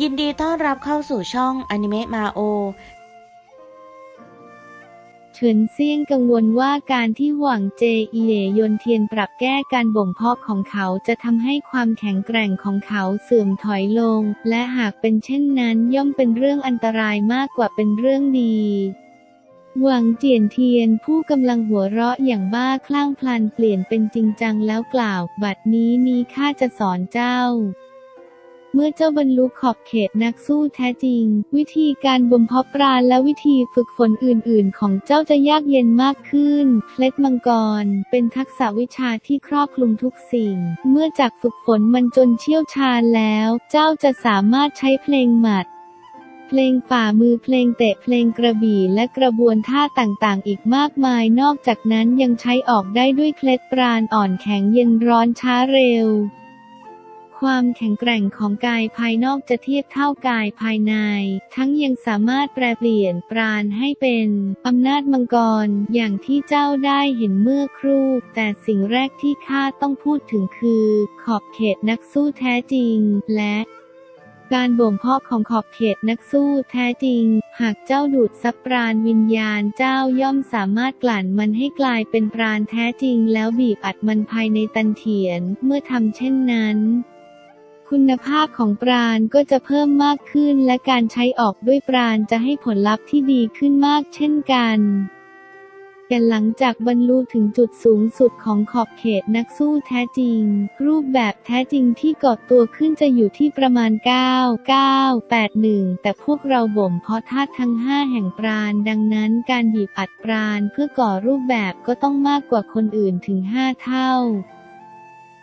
ยินดีต้อนรับเข้าสู่ช่องอนิเมะมาโอเฉินเซียงกังวลว่าการที่หวังเจอีเหยนเทียนปรับแก้การบ่มเพาะของเขาจะทำให้ความแข็งแกร่งของเขาเสื่อมถอยลง และหากเป็นเช่นนั้นย่อมเป็นเรื่องอันตรายมากกว่าเป็นเรื่องดีหวังเจียนเทียนผู้กำลังหัวเราะอย่างบ้าคลั่งพลันเปลี่ยนเป็นจริงจังแล้วกล่าว บัดนี้นี้ข้าจะสอนเจ้า เมื่อเจ้าบรรลุขอบเขตนักสู้แท้จริง วิธีการบ่มเพาะปราณและวิธีฝึกฝนอื่น ๆ ของเจ้าจะยากเย็นมากขึ้น เคล็ดมังกร เป็นทักษะวิชาที่ครอบคลุมทุกสิ่ง เมื่อจากฝึกฝนมันจนเชี่ยวชาญแล้ว เจ้าจะสามารถใช้เพลงหมัดเพลงฝ่ามือเพลงเตะเพลงกระบี่และกระบวนท่าต่างๆ อีกมากมาย นอกจากนั้นยังใช้ออกได้ด้วยเคล็ดปราณอ่อนแข็งเย็นร้อนช้าเร็ว ความแข็งแกร่งของกายภายนอกจะเทียบเท่ากายภายใน ทั้งยังสามารถแปลเปลี่ยนปราณให้เป็นอำนาจมังกรอย่างที่เจ้าได้เห็นเมื่อครู่ แต่สิ่งแรกที่ข้าต้องพูดถึงคือ ขอบเขตนักสู้แท้จริง และการบ่มเพาะของขอบเขตนักสู้แท้จริง หากเจ้าดูดซับปราณวิญญาณเจ้าย่อมสามารถกลั่นมันให้กลายเป็นปราณแท้จริง แล้วบีบอัดมันภายในตันเถียน เมื่อทำเช่นนั้น คุณภาพของปราณก็จะเพิ่มมากขึ้นและการใช้ออกด้วยปราณจะให้ผลลัพธ์ที่ดีขึ้นมากเช่นกันแต่หลังจากบรรลุถึงจุดสูงสุดของขอบเขตนักสู้แท้จริง รูปแบบแท้จริงที่ก่อตัวขึ้นจะอยู่ที่ประมาณ 9 9 8 1 แต่พวกเราบ่มเพราะธาตุทั้ง 5 แห่งปราณ ดังนั้นการบีบอัดปราณเพื่อก่อรูปแบบก็ต้องมากกว่าคนอื่นถึง 5 เท่า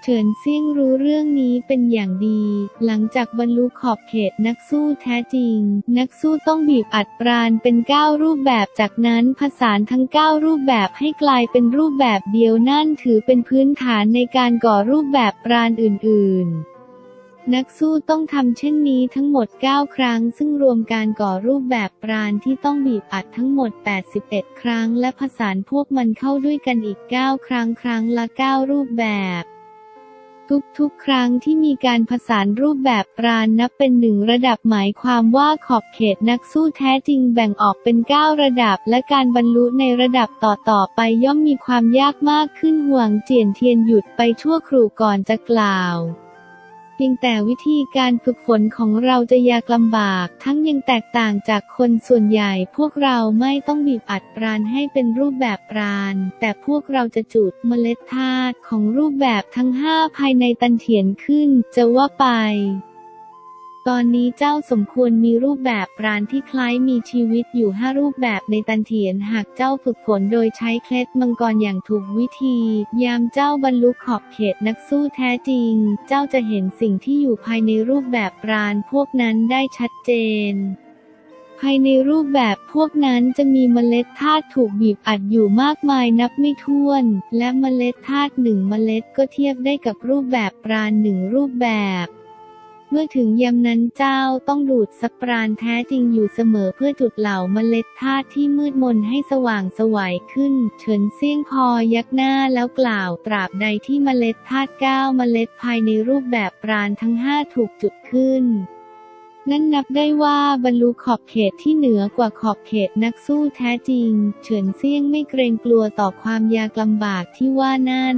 เฉินเซี่ยงรู้เรื่องนี้เป็นอย่างดี หลังจากบรรลุขอบเขตนักสู้แท้จริง นักสู้ต้องบีบอัดปราณเป็น 9 รูปแบบ จากนั้นผสานทั้ง 9 รูปแบบให้กลายเป็นรูปแบบเดียวนั่นถือเป็นพื้นฐานในการก่อรูปแบบปราณอื่น ๆนักสู้ต้องทำเช่นนี้ทั้งหมด 9 ครั้ง ซึ่งรวมการก่อรูปแบบปราณที่ต้องบีบอัดทั้งหมด 81 ครั้ง และผสานพวกมันเข้าด้วยกันอีก 9 ครั้งครั้งละ 9 รูปแบบ ทุกๆ ครั้งที่มีการผสานรูปแบบปราณนับเป็นหนึ่งระดับหมายความว่าขอบเขตนักสู้แท้จริงแบ่งออกเป็น 9 ระดับ และการบรรลุในระดับต่อๆ ไปย่อมมีความยากมากขึ้นห่วงเจียนเทียนหยุดไปชั่วครู่ก่อนจะกล่าว พียงแต่วิธีการฝึกฝนของเราจะยากลำบาก ทั้งยังแตกต่างจากคนส่วนใหญ่ พวกเราไม่ต้องบีบอัดปราณให้เป็นรูปแบบปราณ แต่พวกเราจะจุดเมล็ดธาตุของรูปแบบทั้งห้าภายในตันเถียนขึ้น จะว่าไป ตอนนี้เจ้าสมควรมีรูปแบบปราณที่คล้ายมีชีวิตอยู่ห้ารูปแบบในตันเถียนหากเจ้าฝึกฝนโดยใช้เคล็ดมังกรอย่างถูกวิธี ยามเจ้าบรรลุขอบเขตนักสู้แท้จริง เจ้าจะเห็นสิ่งที่อยู่ภายในรูปแบบปราณพวกนั้นได้ชัดเจนภายในรูปแบบพวกนั้นจะมีเมล็ดธาตุถูกบีบอัดอยู่มากมายนับไม่ถ้วน และเมล็ดธาตุหนึ่งเมล็ดก็เทียบได้กับรูปแบบปราณหนึ่งรูปแบบ เมื่อถึงยามนั้นเจ้าต้องดูดสปราณแท้จริงอยู่เสมอเพื่อจุดเหล่าเมล็ดธาตุที่มืดมนให้สว่างสวัยขึ้น เฉินเซี่ยงพอยักหน้าแล้วกล่าวตราบใดที่เมล็ดธาตุเก้าเมล็ดภายในรูปแบบปราณทั้งห้าถูกจุดขึ้นนั่นนับได้ว่าบรรลุขอบเขตที่เหนือกว่าขอบเขตนักสู้แท้จริง เฉินเซี่ยงไม่เกรงกลัวต่อความยากลำบากที่ว่านั่น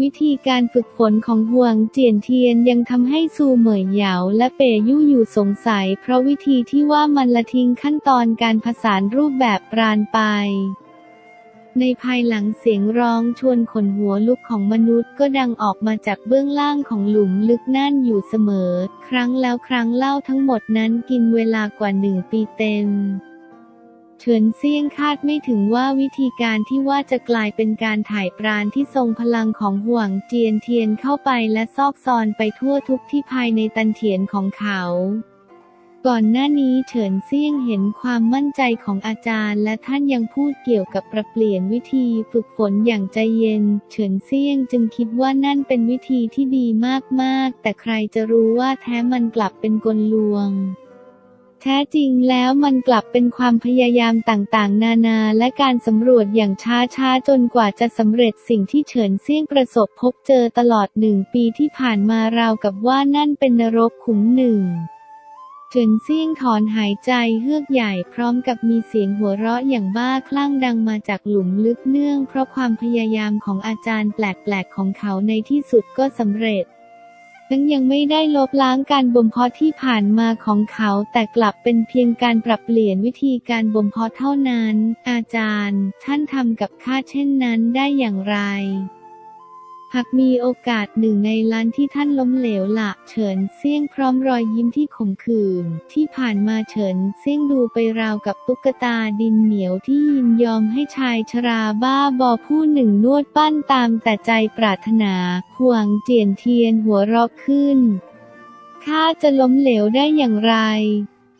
วิธีการฝึกฝนของห่วงเจียนเทียนยังทำให้ซูเหมยเหยาและเปยู่อยู่สงสัย เพราะวิธีที่ว่ามันละทิ้งขั้นตอนการผสานรูปแบบปราณไปในภายหลังเสียงร้องชวนขนหัวลุกของมนุษย์ก็ดังออกมาจากเบื้องล่างของหลุมลึกนั่นอยู่เสมอ ครั้งแล้วครั้งเล่าทั้งหมดนั้นกินเวลากว่าหนึ่งปีเต็ม เฉินเซี่ยงคาดไม่ถึงว่าวิธีการที่ว่าจะกลายเป็นการถ่ายปราณที่ทรงพลังของห่วงเจียนเทียนเข้าไปและซอกซอนไปทั่วทุกที่ภายในตันเถียนของเขา ก่อนหน้านี้เฉินเซี่ยงเห็นความมั่นใจของอาจารย์ และท่านยังพูดเกี่ยวกับปรับเปลี่ยนวิธีฝึกฝนอย่างใจเย็น เฉินเซี่ยงจึงคิดว่านั่นเป็นวิธีที่ดีมากๆ แต่ใครจะรู้ว่าแท้มันกลับเป็นกลลวง แท้จริงแล้วมันกลับเป็นความพยายามต่างๆ นานาและการสำรวจอย่างช้าๆ จนกว่าจะสำเร็จสิ่งที่เฉินเซี่ยงประสบพบเจอตลอดหนึ่งปีที่ผ่านมาราวกับว่านั่นเป็นนรกขุมหนึ่งเฉินเซี่ยงถอนหายใจเฮือกใหญ่พร้อมกับมีเสียงหัวเราะอย่างบ้าคลั่งดังมาจากหลุมลึกเนื่องเพราะความพยายามของอาจารย์แปลกๆของเขาในที่สุดก็สำเร็จ ทั้งยังไม่ได้ลบล้างการบ่มเพาะที่ผ่านมาของเขา แต่กลับเป็นเพียงการปรับเปลี่ยนวิธีการบ่มเพาะเท่านั้น อาจารย์ ท่านทำกับข้าเช่นนั้นได้อย่างไร หากมีโอกาสหนึ่งในล้านที่ท่านล้มเหลวละเฉินเซี่ยงพร้อมรอยยิ้มที่ขมขื่นที่ผ่านมาเฉินเซี่ยงดูไปราวกับตุ๊กตาดินเหนียวที่ยินยอมให้ชายชราบ้าบอผู้หนึ่งนวดปั้นตามแต่ใจปรารถนาหวงเจียนเทียนหัวราะขึ้น ข้าจะล้มเหลวได้อย่างไร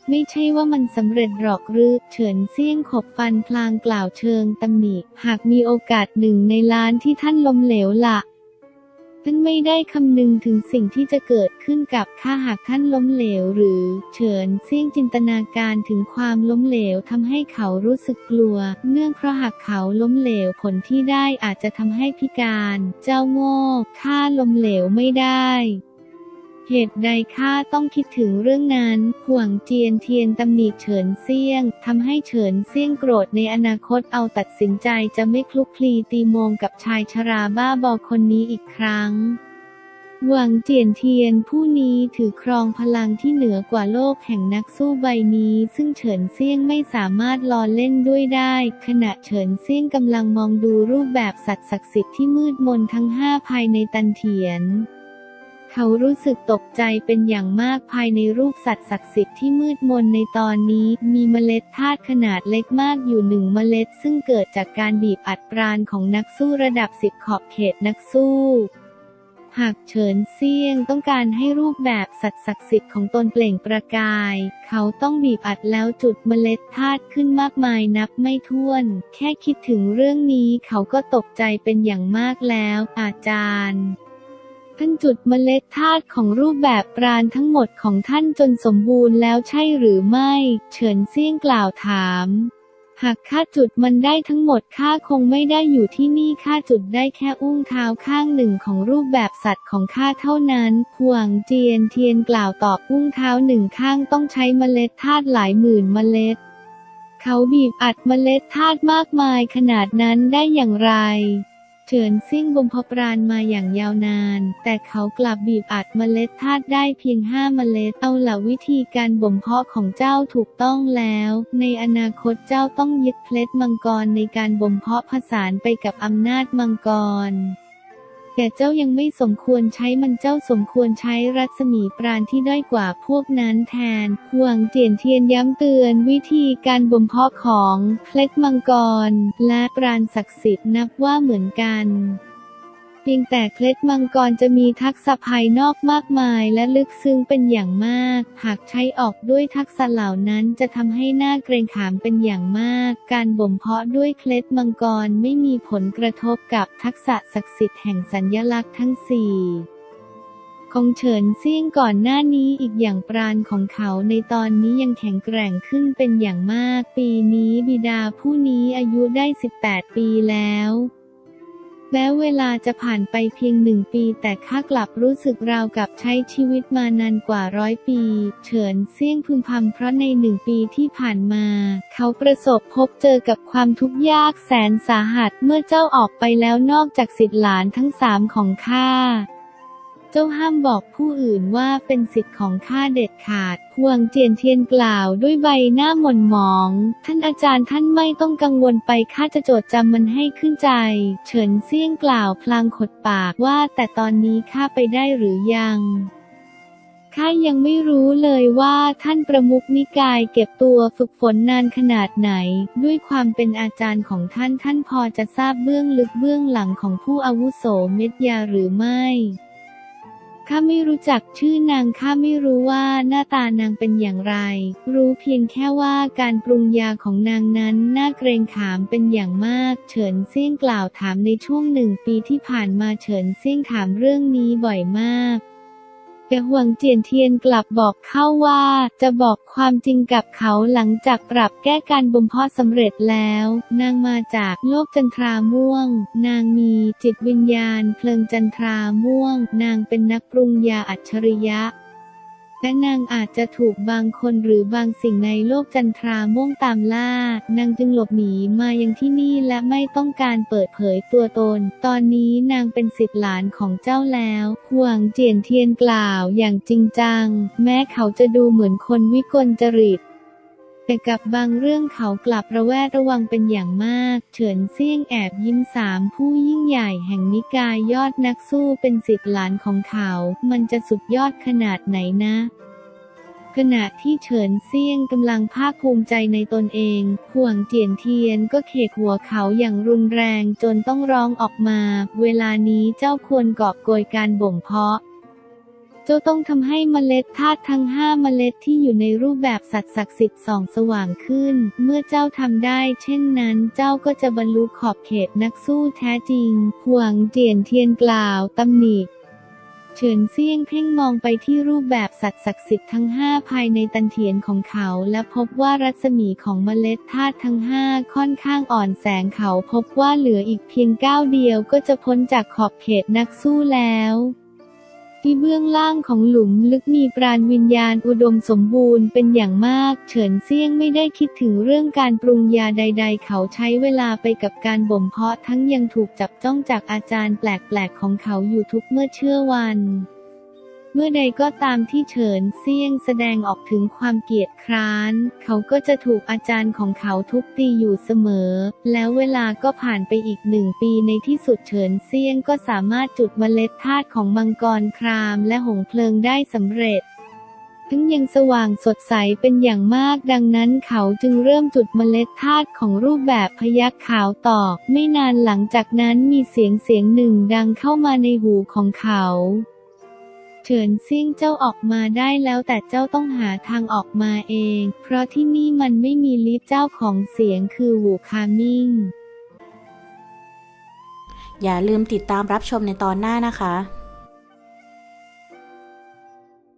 ไม่ใช่ว่ามันสำเร็จหรอกหรือเฉินเซี่ยงขบฟันพลางกล่าวเชิงตำหนิ หากมีโอกาสหนึ่งในล้านที่ท่านล้มเหลวละ ท่านไม่ได้คำนึงถึงสิ่งที่จะเกิดขึ้นกับข้าหากท่านล้มเหลวหรือเฉินเซี่ยงจินตนาการถึงความล้มเหลวทำให้เขารู้สึกกลัว เนื่องเพราะหากเขาล้มเหลวผลที่ได้อาจจะทำให้พิการ เจ้าโง่ข้าล้มเหลวไม่ได้ เหตุใดข้าต้องคิดถึงเรื่องนั้น ห่วงเจียนเทียนตำหนิเฉินเซี่ยงทำให้เฉินเซี่ยงโกรธในอนาคตเอาตัดสินใจจะไม่คลุกคลีตีมงกับชายชราบ้าบอคนนี้อีกครั้งหวังเจียนเทียนผู้นี้ถือครองพลังที่เหนือกว่าโลกแห่งนักสู้ใบนี้ ซึ่งเฉินเซี่ยงไม่สามารถล้อเล่นด้วยได้ ขณะเฉินเซี่ยงกำลังมองดูรูปแบบสัตว์ศักดิ์สิทธิ์ที่มืดมนทั้งห้าภายในตันเถียน เขารู้สึกตกใจเป็นอย่างมากภายในรูปสัตว์ศักดิ์สิทธิ์ที่มืดมนในตอนนี้ มีเมล็ดธาตุขนาดเล็กมากอยู่หนึ่งเมล็ด ซึ่งเกิดจากการบีบอัดปราณของนักสู้ระดับสิบขอบเขตนักสู้หากเฉินเซียงต้องการให้รูปแบบสัตว์ศักดิ์สิทธิ์ของตนเปล่งประกาย เขาต้องบีบอัดแล้วจุดเมล็ดธาตุขึ้นมากมายนับไม่ถ้วน แค่คิดถึงเรื่องนี้เขาก็ตกใจเป็นอย่างมากแล้ว อาจารย์ ท่านจุดเมล็ดธาตุของรูปแบบปราณทั้งหมดของท่านจนสมบูรณ์แล้วใช่หรือไม่ เฉินเซี่ยงกล่าวถาม หากข้าจุดมันได้ทั้งหมดข้าคงไม่ได้อยู่ที่นี่ข้าจุดได้แค่อุ้งเท้าข้างหนึ่งของรูปแบบสัตว์ของข้าเท่านั้นหวงเจียนเทียนกล่าวตอบอุ้งเท้าหนึ่งข้างต้องใช้เมล็ดธาตุหลายหมื่นเมล็ด เขาบีบอัดเมล็ดธาตุมากมายขนาดนั้นได้อย่างไร เฉินซิ่งบ่มเพาะปราณมาอย่างยาวนาน แต่เขากลับบีบอัดเมล็ดธาตุได้เพียงห้าเมล็ด เอาล่ะวิธีการบ่มเพาะของเจ้าถูกต้องแล้ว ในอนาคตเจ้าต้องยึดเคล็ดมังกรในการบ่มเพาะผสานไปกับอำนาจมังกร แต่เจ้ายังไม่สมควรใช้มันเจ้าสมควรใช้รัศมีปราณที่ด้อยกว่าพวกนั้นแทน หวังเจียนเทียนย้ำเตือนวิธีการบ่มเพาะของเคล็ดมังกร และปราณศักดิ์สิทธิ์นับว่าเหมือนกัน เพียงแต่เคล็ดมังกรจะมีทักษะภายนอกมากมายและลึกซึ้งเป็นอย่างมาก หากใช้ออกด้วยทักษะเหล่านั้นจะทำให้หน้าเกรงขามเป็นอย่างมาก การบ่มเพาะด้วยเคล็ดมังกรไม่มีผลกระทบกับทักษะศักดิ์สิทธิ์แห่งสัญญลักษณ์ทั้งสี่ของเฉินเซี่ยงก่อนหน้านี้อีกอย่างปราณของเขาในตอนนี้ยังแข็งแกร่งขึ้นเป็นอย่างมาก ปีนี้บิดาผู้นี้อายุได้ 18 ปีแล้ว แม้เวลาจะผ่านไปเพียงหนึ่งปี แต่ข้ากลับรู้สึกราวกับใช้ชีวิตมานานกว่าร้อยปี เฉินเซี่ยงพึมพำเพราะในหนึ่งปีที่ผ่านมา เขาประสบพบเจอกับความทุกข์ยากแสนสาหัสเมื่อเจ้าออกไปแล้วนอกจากสิทธิหลานทั้งสามของข้า เจ้าห้ามบอกผู้อื่นว่าเป็นสิทธิ์ของข้าเด็ดขาดพวงเจียนเทียนกล่าวด้วยใบหน้าหม่นหมอง ท่านอาจารย์ท่านไม่ต้องกังวลไปข้าจะจดจำมันให้ขึ้นใจ เฉินเซี่ยงกล่าวพลางขดปากว่าแต่ตอนนี้ข้าไปได้หรือยังข้ายังไม่รู้เลยว่าท่านประมุขนิกายเก็บตัวฝึกฝนนานขนาดไหน ด้วยความเป็นอาจารย์ของท่านท่านพอจะทราบเบื้องลึกเบื้องหลังของผู้อาวุโสเม็ดยาหรือไม่ ข้าไม่รู้จักชื่อนางข้าไม่รู้ว่าหน้าตานางเป็นอย่างไร รู้เพียงแค่ว่าการปรุงยาของนางนั้นน่าเกรงขามเป็นอย่างมาก เฉินเซี่ยงกล่าวถามในช่วงหนึ่งปีที่ผ่านมาเฉินเซี่ยงถามเรื่องนี้บ่อยมาก แต่หวงเจียนเทียนกลับบอกเข้าว่า จะบอกความจริงกับเขาหลังจากปรับแก้การบ่มเพาะสำเร็จแล้ว นางมาจากโลกจันทราม่วง นางมีจิตวิญญาณเพลิงจันทราม่วง นางเป็นนักปรุงยาอัจฉริยะ และนางอาจจะถูกบางคนหรือบางสิ่งในโลกจันทราม่วงตามล่า นางจึงหลบหนีมายังที่นี่และไม่ต้องการเปิดเผยตัวตน ตอนนี้นางเป็นสิทธิหลานของเจ้าแล้วหวงเจียนเทียนกล่าวอย่างจริงจัง แม้เขาจะดูเหมือนคนวิกลจริต แต่กับบางเรื่องเขากลับระแวดระวังเป็นอย่างมาก เฉินเซี่ยงแอบยิ้มสามผู้ยิ่งใหญ่แห่งนิกายยอดนักสู้เป็นสิทธิหลานของเขา มันจะสุดยอดขนาดไหนนะขณะที่เฉินเซี่ยงกำลังภาคภูมิใจในตนเอง ห่วงเจียนเทียนก็เขกหัวเขาอย่างรุนแรงจนต้องร้องออกมา เวลานี้เจ้าควรกอบโกยการบ่มเพาะ จ้าต้องทำให้เมล็ดธาตุทั้งห้าเมล็ดที่อยู่ในรูปแบบสัตว์ศักดิ์สิทธิ์ส่องสว่างขึ้น เมื่อเจ้าทำได้ เช่นนั้นเจ้าก็จะบรรลุขอบเขตนักสู้แท้จริงหวงเจียนเทียนกล่าวตำหนิเฉินเซียงเพ่งมองไปที่รูปแบบสัตว์ศักดิ์สิทธิ์ทั้งห้าภายในตันเทียนของเขา และพบว่ารัศมีของเมล็ดธาตุทั้งห้าค่อนข้างอ่อนแสงเขาพบว่าเหลืออีกเพียงก้าวเดียวก็จะพ้นจากขอบเขตนักสู้แล้ว ที่เบื้องล่างของหลุมลึกมีปราณวิญญาณอุดมสมบูรณ์เป็นอย่างมาก เฉินเซี่ยงไม่ได้คิดถึงเรื่องการปรุงยาใด ๆ เขาใช้เวลาไปกับการบ่มเพาะทั้งยังถูกจับจ้องจากอาจารย์แปลกๆของเขาอยู่ทุกเมื่อเชื่อวัน เมื่อใดก็ตามที่เฉินเซี่ยงแสดงออกถึงความเกียจคร้าน เขาก็จะถูกอาจารย์ของเขาทุบตีอยู่เสมอ แล้วเวลาก็ผ่านไปอีกหนึ่งปีในที่สุดเฉินเซี่ยงก็สามารถจุดเมล็ดธาตุของมังกรครามและหงเพลิงได้สำเร็จทั้งยังสว่างสดใสเป็นอย่างมากดังนั้นเขาจึงเริ่มจุดเมล็ดธาตุของรูปแบบพยัคฆ์ขาวต่อ ไม่นานหลังจากนั้นมีเสียงเสียงหนึ่งดังเข้ามาในหูของเขา เฉินเซี่ยงเจ้าออกมาได้แล้วแต่เจ้าต้องหาทางออกมาเอง เพราะที่นี่มันไม่มีลิฟต์เจ้าของเสียงคือหูคามิงอย่าลืมติดตามรับชมในตอนหน้านะคะ